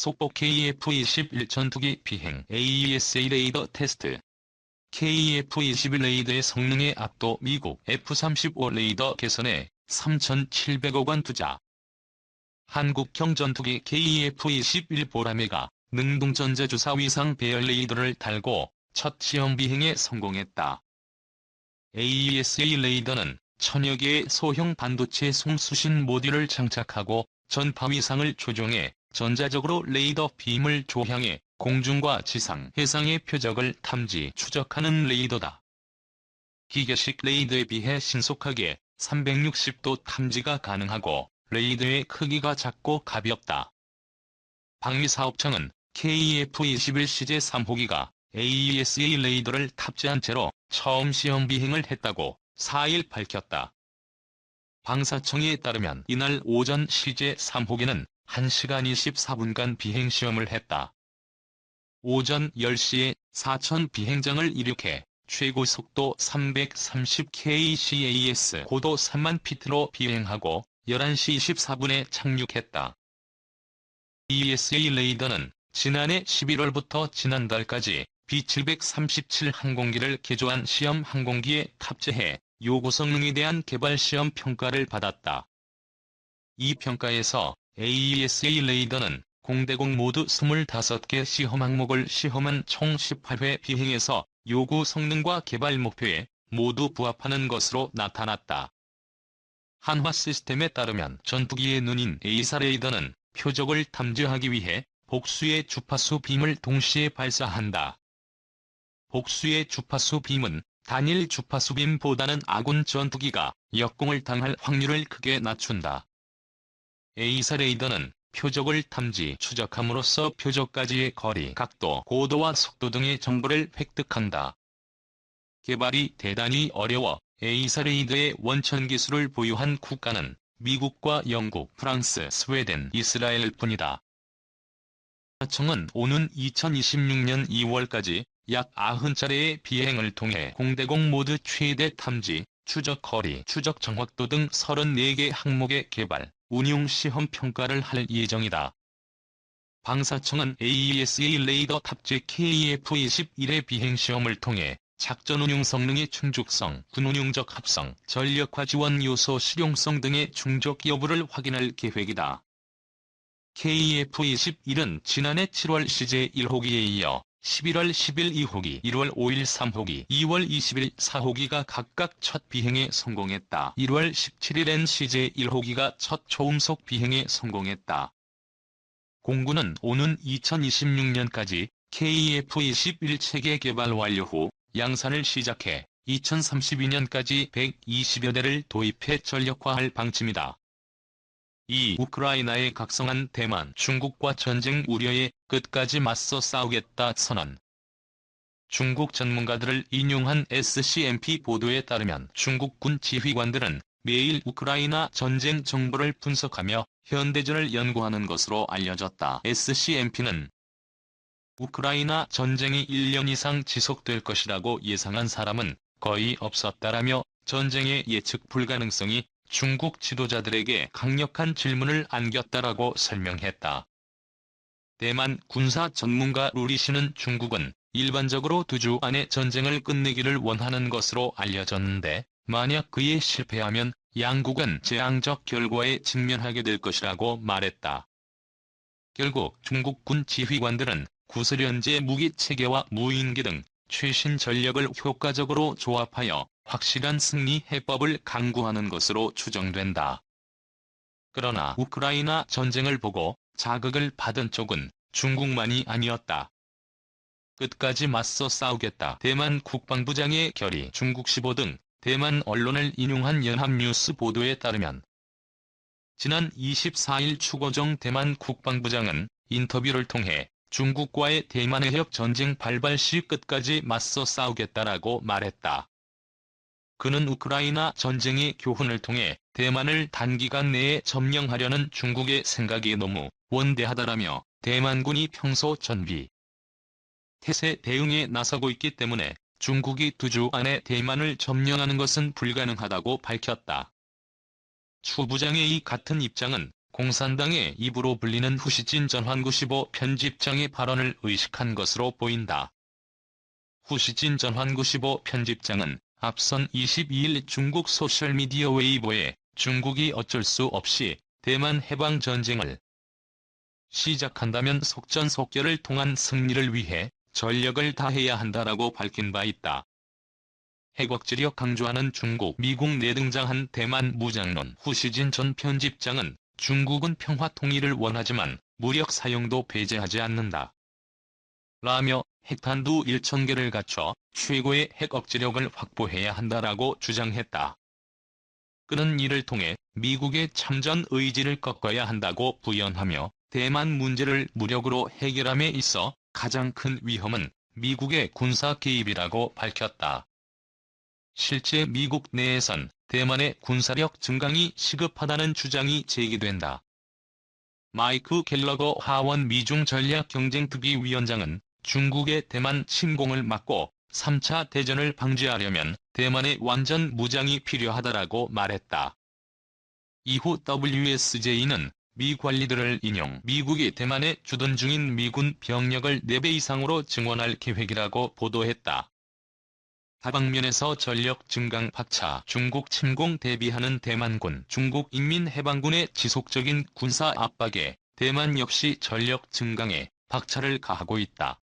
속보 KF-21 전투기 비행 AESA 레이더 테스트 KF-21 레이더의 성능에 압도 미국 F-35 레이더 개선에 3,700억 원 투자 한국형 전투기 KF-21 보라매가 능동전자주사 위상 배열 레이더를 달고 첫 시험 비행에 성공했다. AESA 레이더는 천여 개의 소형 반도체 송수신 모듈을 장착하고 전파 위상을 조종해 전자적으로 레이더 빔을 조향해 공중과 지상, 해상의 표적을 탐지, 추적하는 레이더다. 기계식 레이더에 비해 신속하게 360도 탐지가 가능하고 레이더의 크기가 작고 가볍다. 방위사업청은 KF-21CJ 3호기가 AESA 레이더를 탑재한 채로 처음 시험 비행을 했다고 4일 밝혔다. 방사청에 따르면 이날 오전 CJ 3호기는 1시간 24분간 비행시험을 했다. 오전 10시에 4천 비행장을 이륙해 최고 속도 330kcas 고도 3만 피트로 비행하고 11시 24분에 착륙했다. ESA 레이더는 지난해 11월부터 지난달까지 B737 항공기를 개조한 시험 항공기에 탑재해 요구 성능에 대한 개발 시험 평가를 받았다. 이 평가에서 AESA 레이더는 공대공 모두 25개 시험 항목을 시험한 총 18회 비행에서 요구 성능과 개발 목표에 모두 부합하는 것으로 나타났다. 한화 시스템에 따르면 전투기의 눈인 A사 레이더는 표적을 탐지하기 위해 복수의 주파수 빔을 동시에 발사한다. 복수의 주파수 빔은 단일 주파수 빔보다는 아군 전투기가 역공을 당할 확률을 크게 낮춘다. A사 레이더는 표적을 탐지, 추적함으로써 표적까지의 거리, 각도, 고도와 속도 등의 정보를 획득한다. 개발이 대단히 어려워 A사 레이더의 원천 기술을 보유한 국가는 미국과 영국, 프랑스, 스웨덴, 이스라엘 뿐이다. 청은 오는 2026년 2월까지 약 90차례의 비행을 통해 공대공 모드 최대 탐지, 추적 거리, 추적 정확도 등 34개 항목의 개발, 운용 시험 평가를 할 예정이다. 방사청은 AESA 레이더 탑재 KF-21의 비행시험을 통해 작전 운용 성능의 충족성, 군운용적 합성, 전력화 지원 요소 실용성 등의 충족 여부를 확인할 계획이다. KF-21은 지난해 7월 CJ 1호기에 이어 11월 10일 2호기, 1월 5일 3호기, 2월 20일 4호기가 각각 첫 비행에 성공했다. 1월 17일엔 CJ 1호기가 첫 초음속 비행에 성공했다. 공군은 오는 2026년까지 KF-21 체계 개발 완료 후 양산을 시작해 2032년까지 120여 대를 도입해 전력화할 방침이다. 이 우크라이나의 각성한 대만 중국과 전쟁 우려에 끝까지 맞서 싸우겠다 선언. 중국 전문가들을 인용한 SCMP 보도에 따르면 중국군 지휘관들은 매일 우크라이나 전쟁 정보를 분석하며 현대전을 연구하는 것으로 알려졌다. SCMP는 우크라이나 전쟁이 1년 이상 지속될 것이라고 예상한 사람은 거의 없었다라며 전쟁의 예측 불가능성이 중국 지도자들에게 강력한 질문을 안겼다라고 설명했다. 대만 군사 전문가 루리시는 중국은 일반적으로 두 주 안에 전쟁을 끝내기를 원하는 것으로 알려졌는데 만약 그에 실패하면 양국은 재앙적 결과에 직면하게 될 것이라고 말했다. 결국 중국군 지휘관들은 구소련제 무기 체계와 무인기 등 최신 전력을 효과적으로 조합하여 확실한 승리 해법을 강구하는 것으로 추정된다. 그러나 우크라이나 전쟁을 보고 자극을 받은 쪽은 중국만이 아니었다. 끝까지 맞서 싸우겠다. 대만 국방부장의 결의 중국 15등 대만 언론을 인용한 연합뉴스 보도에 따르면 지난 24일 추고정 대만 국방부장은 인터뷰를 통해 중국과의 대만해협 전쟁 발발 시 끝까지 맞서 싸우겠다라고 말했다. 그는 우크라이나 전쟁의 교훈을 통해 대만을 단기간 내에 점령하려는 중국의 생각이 너무 원대하다라며 대만군이 평소 전비 태세 대응에 나서고 있기 때문에 중국이 두 주 안에 대만을 점령하는 것은 불가능하다고 밝혔다. 추 부장의 이 같은 입장은 공산당의 입으로 불리는 후시진 전환95 편집장의 발언을 의식한 것으로 보인다. 후시진 전환95 편집장은 앞선 22일 중국 소셜미디어 웨이보에 중국이 어쩔 수 없이 대만 해방 전쟁을 시작한다면 속전속결을 통한 승리를 위해 전력을 다해야 한다라고 밝힌 바 있다. 핵억지력 강조하는 중국, 미국 내등장한 대만 무장론 후시진 전 편집장은 중국은 평화 통일을 원하지만 무력 사용도 배제하지 않는다. 라며 핵탄두 1천개를 갖춰 최고의 핵억지력을 확보해야 한다라고 주장했다. 그는 이를 통해 미국의 참전 의지를 꺾어야 한다고 부연하며 대만 문제를 무력으로 해결함에 있어 가장 큰 위험은 미국의 군사 개입이라고 밝혔다. 실제 미국 내에선 대만의 군사력 증강이 시급하다는 주장이 제기된다. 마이크 갤러거 하원 미중 전략 경쟁특위 위원장은 중국의 대만 침공을 막고 3차 대전을 방지하려면 대만의 완전 무장이 필요하다라고 말했다. 이후 WSJ는 미 관리들을 인용 미국이 대만에 주둔 중인 미군 병력을 4배 이상으로 증원할 계획이라고 보도했다. 다방면에서 전력 증강 박차 중국 침공 대비하는 대만군 중국 인민해방군의 지속적인 군사 압박에 대만 역시 전력 증강에 박차를 가하고 있다.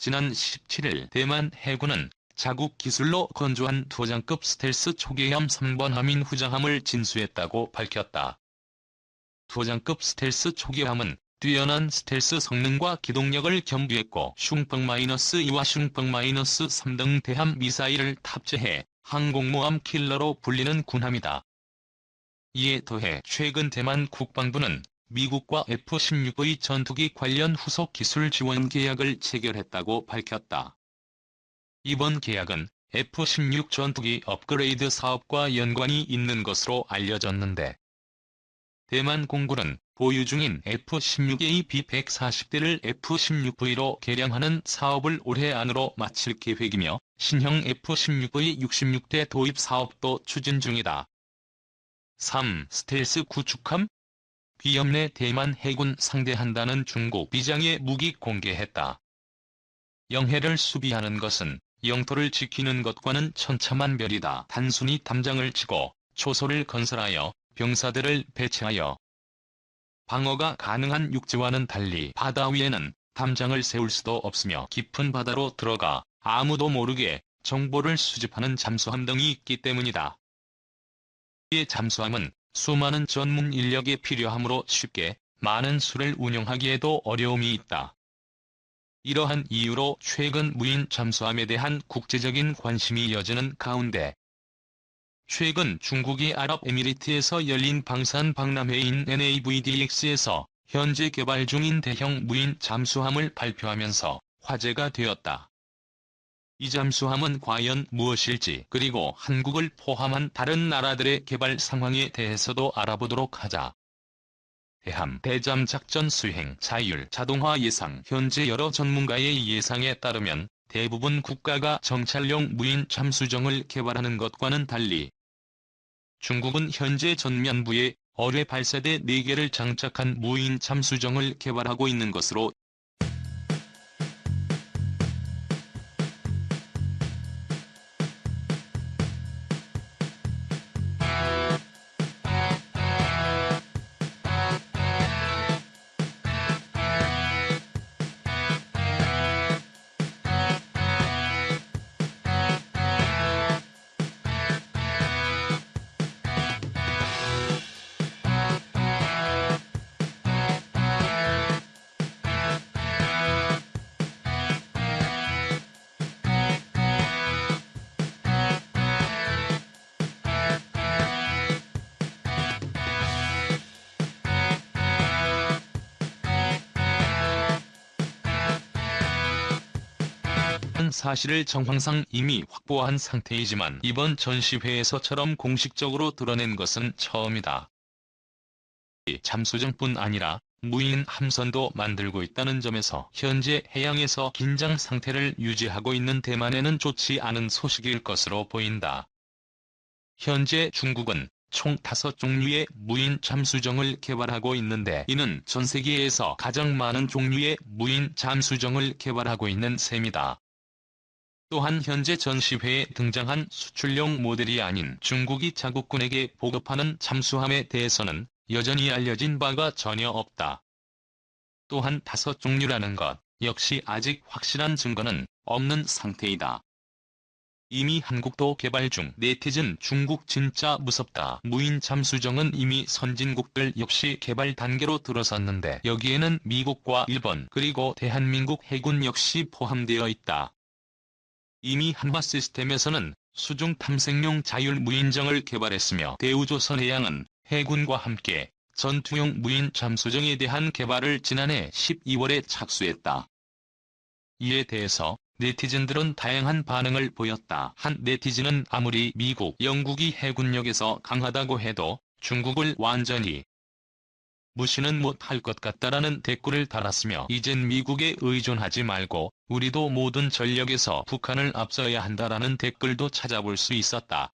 지난 17일 대만 해군은 자국 기술로 건조한 도장급 스텔스 초계함 3번 함인 후장함을 진수했다고 밝혔다. 도장급 스텔스 초계함은 뛰어난 스텔스 성능과 기동력을 겸비했고 슝펑-2와 슝펑-3 등 대함 미사일을 탑재해 항공모함 킬러로 불리는 군함이다. 이에 더해 최근 대만 국방부는 미국과 F-16의 전투기 관련 후속 기술 지원 계약을 체결했다고 밝혔다. 이번 계약은 F-16 전투기 업그레이드 사업과 연관이 있는 것으로 알려졌는데 대만 공군은 보유 중인 F-16A B-140대를 F-16V로 개량하는 사업을 올해 안으로 마칠 계획이며 신형 F-16V 66대 도입 사업도 추진 중이다. 3. 스텔스 구축함? 비염 내 대만 해군 상대한다는 중국 비장의 무기 공개했다. 영해를 수비하는 것은 영토를 지키는 것과는 천차만별이다. 단순히 담장을 치고 초소를 건설하여 병사들을 배치하여 방어가 가능한 육지와는 달리 바다 위에는 담장을 세울 수도 없으며 깊은 바다로 들어가 아무도 모르게 정보를 수집하는 잠수함 등이 있기 때문이다. 이 잠수함은 수많은 전문 인력이 필요하므로 쉽게 많은 수를 운영하기에도 어려움이 있다. 이러한 이유로 최근 무인 잠수함에 대한 국제적인 관심이 이어지는 가운데 최근 중국이 아랍에미리트에서 열린 방산 박람회인 NAVDX에서 현재 개발 중인 대형 무인 잠수함을 발표하면서 화제가 되었다. 이 잠수함은 과연 무엇일지 그리고 한국을 포함한 다른 나라들의 개발 상황에 대해서도 알아보도록 하자. 대함 대잠 작전 수행 자율 자동화 예상 현재 여러 전문가의 예상에 따르면 대부분 국가가 정찰용 무인 잠수정을 개발하는 것과는 달리 중국은 현재 전면부에 어뢰 발사대 4개를 장착한 무인 잠수정을 개발하고 있는 것으로 한 사실을 정황상 이미 확보한 상태이지만 이번 전시회에서처럼 공식적으로 드러낸 것은 처음이다. 이 잠수정뿐 아니라 무인 함선도 만들고 있다는 점에서 현재 해양에서 긴장 상태를 유지하고 있는 대만에는 좋지 않은 소식일 것으로 보인다. 현재 중국은 총 5종류의 무인 잠수정을 개발하고 있는데 이는 전 세계에서 가장 많은 종류의 무인 잠수정을 개발하고 있는 셈이다. 또한 현재 전시회에 등장한 수출용 모델이 아닌 중국이 자국군에게 보급하는 잠수함에 대해서는 여전히 알려진 바가 전혀 없다. 또한 다섯 종류라는 것 역시 아직 확실한 증거는 없는 상태이다. 이미 한국도 개발 중 네티즌 중국 진짜 무섭다. 무인 잠수정은 이미 선진국들 역시 개발 단계로 들어섰는데 여기에는 미국과 일본 그리고 대한민국 해군 역시 포함되어 있다. 이미 한화 시스템에서는 수중 탐색용 자율 무인정을 개발했으며 대우조선 해양은 해군과 함께 전투용 무인 잠수정에 대한 개발을 지난해 12월에 착수했다. 이에 대해서 네티즌들은 다양한 반응을 보였다. 한 네티즌은 아무리 미국, 영국이 해군력에서 강하다고 해도 중국을 완전히 무시는 못할 것 같다라는 댓글을 달았으며 이젠 미국에 의존하지 말고 우리도 모든 전력에서 북한을 앞서야 한다라는 댓글도 찾아볼 수 있었다.